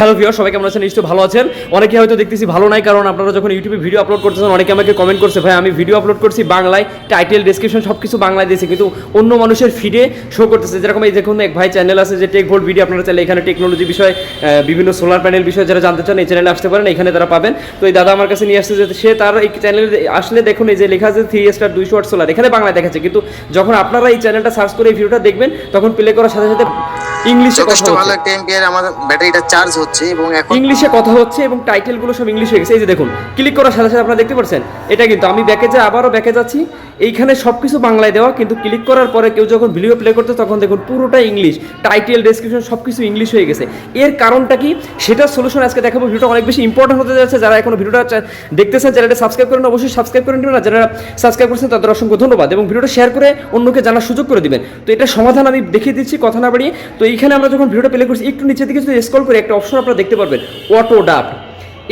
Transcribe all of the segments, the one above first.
Hello viewer সবাই কেমন আছেন? নিশ্চয়ই ভালো আছেন। অনেকে হয়তো দেখতেছি ভালো নাই, কারণ আপনারা যখন ইউটিউবে ভিডিও আপলোড করতেছেন, অনেকে আমাকে কমেন্ট করছে, ভাই, আমি ভিডিও আপলোড করছি বাংলায় টাইটেল ডেসক্রিপশন সব কিছু বাংলায় দিয়েছি, কিন্তু অন্য মানুষের ফিডে শো করতেছে। যেরকম এই দেখুন এক ভাই চ্যানেল আছে যে টেক ভোল্ট ভিডিও আপনারা চাইলে এখানে টেকনোলজি বিষয় বিভিন্ন সোলার প্যানেল বিষয়ে যারা জানতে চান, এই চ্যানেলে আসতে পারেন, এখানে তারা পাবেন। তো এই দাদা আমার কাছে নিয়ে আসছে যে সে তার এই চ্যানেলে আসলে দেখুন, এই যে লেখা আছে থ্রি স্টার দুইশো ওয়াট সোলার এখানে বাংলায় দেখাচ্ছে। কিন্তু যখন আপনারা এই চ্যানেলটা সার্চ করে এই ভিডিওটা দেখবেন, তখন প্লে করার সাথে সাথে ইংলিশে কথা। ভালো একটা এম্পিয়ার আমাদের ব্যাটারিটা চার্জ হচ্ছে এবং এখন ইংলিশে কথা হচ্ছে এবং টাইটেলগুলো সব ইংলিশ হয়ে গেছে। এই যে দেখুন ক্লিক করার সাথে সাথে আপনারা দেখতে পাচ্ছেন এটা কিন্তু আমি ব্যাকে যে আবারও ব্যাকে যাচ্ছি। এইখানে সব কিছু বাংলায় দেওয়া কিন্তু ক্লিক করার পরে কেউ যখন ভিডিও প্লে করতে তখন দেখুন পুরোটা ইংলিশ টাইটেল ডেসক্রিপশন সব কিছু ইংলিশ হয়ে গেছে। এর কারণটা কি? সেটার সলিউশন আজকে দেখাবো। ভিডিওটা অনেক বেশি ইম্পর্টেন্ট হতে যাচ্ছে। যারা এখনও ভিডিওটা দেখতেছেন চ্যানেলটা সাবস্ক্রাইব করেন অবশ্যই সাবস্ক্রাইব করে নেবেন। আর যারা সাবস্ক্রাইব করছেন তাদের অসংখ্য ধন্যবাদ। এবং ভিডিওটা শেয়ার করে অন্যকে জানার সুযোগ করে দিবেন। তো এটা সমাধান আমি দেখিয়ে দিচ্ছি কথা না বাড়িয়ে। তো এইখানে আমরা যখন ভিডিওটা প্লে করছি, একটু নিচের দিকে যদি স্ক্রল করে, একটা অপশন আপনারা দেখতে পারবেন অটো ডাব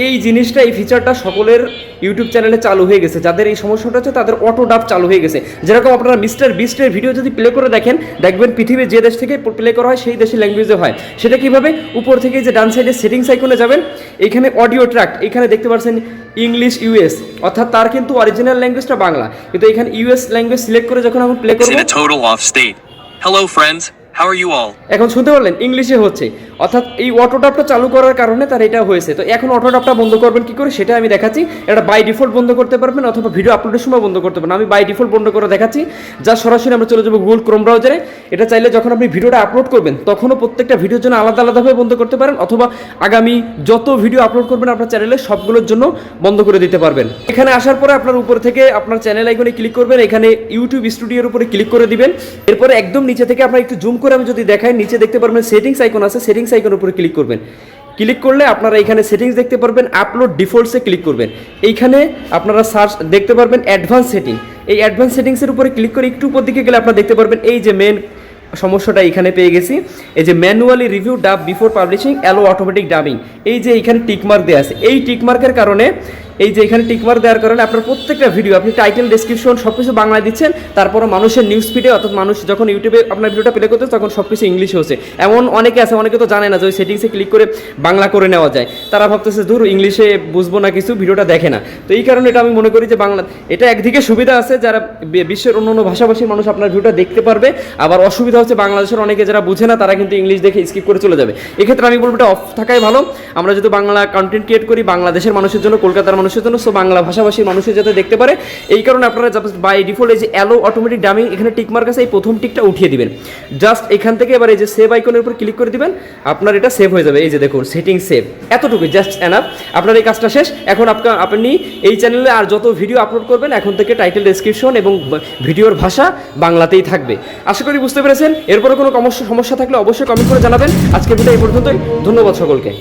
এই জিনিসটা, এই ফিচারটা সকলের ইউটিউব চ্যানেলে চালু হয়ে গেছে। যাদের এই সমস্যাটা হচ্ছে, তাদের অটো ডাব চালু হয়ে গেছে। যেরকম আপনারা মিস্টার বিস্টের ভিডিও যদি প্লে করে দেখেন, দেখবেন পৃথিবীর যে দেশ থেকে প্লে করা হয়, সেই দেশের ল্যাঙ্গুয়েজে হয়। সেটা কীভাবে? উপর থেকে যে ডান সাইডে সেটিংস আইকনে যাবেন, এখানে অডিও ট্র্যাক এখানে দেখতে পাচ্ছেন ইংলিশ ইউএস অর্থাৎ তার কিন্তু অরিজিনাল ল্যাঙ্গুয়েজটা বাংলা। কিন্তু এখানে ইউএস ল্যাঙ্গুয়েজ সিলেক্ট করে যখন আমি প্লে করব off state. How are you all এখন শুনতে পারলেন ইংলিশে হচ্ছে। অর্থাৎ এই অটোডাপটা চালু করার কারণে তার এটা হয়েছে। তো এখন অটোডাপটা বন্ধ করবেন কি করে? সেটা আমি দেখাচ্ছি। এটা বাই ডিফল্ট বন্ধ করতে পারবেন অথবা ভিডিও আপলোডের সময় বন্ধ করতে পারবেন। আমি বাই ডিফল্ট বন্ধ করে দেখাচ্ছি। যা সরাসরি আমরা চলে যাব গুগল ক্রোম ব্রাউজারে এটা চাইলে যখন আপনি ভিডিওটা আপলোড করবেন, তখনও প্রত্যেকটা ভিডিওর জন্য আলাদা আলাদাভাবে বন্ধ করতে পারেন অথবা আগামী যত ভিডিও আপলোড করবেন আপনার চ্যানেলে সবগুলোর জন্য বন্ধ করে দিতে পারবেন। এখানে আসার পরে আপনার উপর থেকে আপনার চ্যানেল আইকনে ক্লিক করবেন। এখানে ইউটিউব স্টুডিওর উপরে ক্লিক করে দিবেন। এরপরে একদম নিচে থেকে আপনার একটু জুম করে আমি যদি দেখাই, নিচে দেখতে পারবেন সেটিংস আইকন আছে। সেটিংস আইকনের উপরে ক্লিক করবেন। ক্লিক করলে আপনারা এখানে সেটিংস দেখতে পারবেন আপলোড ডিফল্টসে ক্লিক করবেন। এইখানে আপনারা সার্চ দেখতে পারবেন অ্যাডভান্স সেটিং এই অ্যাডভান্স সেটিংসের উপরে ক্লিক করে একটু উপর দিকে গেলে আপনারা দেখতে পারবেন, এই যে মেন সমস্যাটা এখানে পেয়ে গেছি। এই যে manually review dub before publishing allow automatic dubbing এই যে এইখানে টিকমার্ক দেওয়া আছে। এই টিকমার্কের কারণে এই যে এখানে টিকমার্ক দেওয়ার কারণে আপনার প্রত্যেকটা ভিডিও আপনি টাইটেল ডেসক্রিপশন সব কিছু বাংলায় দিচ্ছেন তারপরে মানুষের নিউজ ফিডে অর্থাৎ মানুষ যখন ইউটিউবে আপনার ভিডিওটা প্লে করতে তখন সব কিছু ইংলিশে হচ্ছে। এমন অনেকে আছে, অনেকে তো জানে না যে ওই সেটিংসে ক্লিক করে বাংলা করে নেওয়া যায়। তারা ভাবতেছে, ধরো ইংলিশে বুঝব না কিছু ভিডিওটা দেখে না। তো এই কারণে এটা আমি মনে করি যে বাংলা, এটা একদিকে সুবিধা আছে, যারা বিশ্বের অন্য অন্য ভাষাভাষীর মানুষ আপনার ভিডিওটা দেখতে পারবে। আবার অসুবিধা হচ্ছে, বাংলাদেশের অনেকে যারা বুঝে না, তারা কিন্তু ইংলিশ দেখে স্কিপ করে চলে যাবে। এক্ষেত্রে আমি বলব এটা অফ থাকাই ভালো। আমরা যদি বাংলা কন্টেন্ট ক্রিয়েট করি, বাংলাদেশের মানুষের জন্য, কলকাতার মানুষের জন্য সো বাংলা ভাষাভাষীর মানুষের যাতে দেখতে পারে। এই কারণে আপনারা জাস্ট বাই ডিফল্ট এই যে অ্যালো অটোমেটিক ডামিং এখানে টিক মার্ক আছে, এই প্রথম টিকটা উঠিয়ে দিবেন। জাস্ট এখান থেকে এবার এই যে সেভ আইকনের উপর ক্লিক করে দিবেন, আপনার এটা সেভ হয়ে যাবে। এই যে দেখুন সেটিং সেভ এতটুকু জাস্ট এনাফ আপনার এই কাজটা শেষ। এখন আপনি এই চ্যানেলে আর যত ভিডিও আপলোড করবেন, এখন থেকে টাইটেল ডেসক্রিপশন এবং ভিডিওর ভাষা বাংলাতেই থাকবে। আশা করি বুঝতে পেরেছেন। এরপরে কোনো সমস্যা থাকলে অবশ্যই কমেন্ট করে জানাবেন। আজকে ভিডিও এই পর্যন্তই। ধন্যবাদ সকলকে।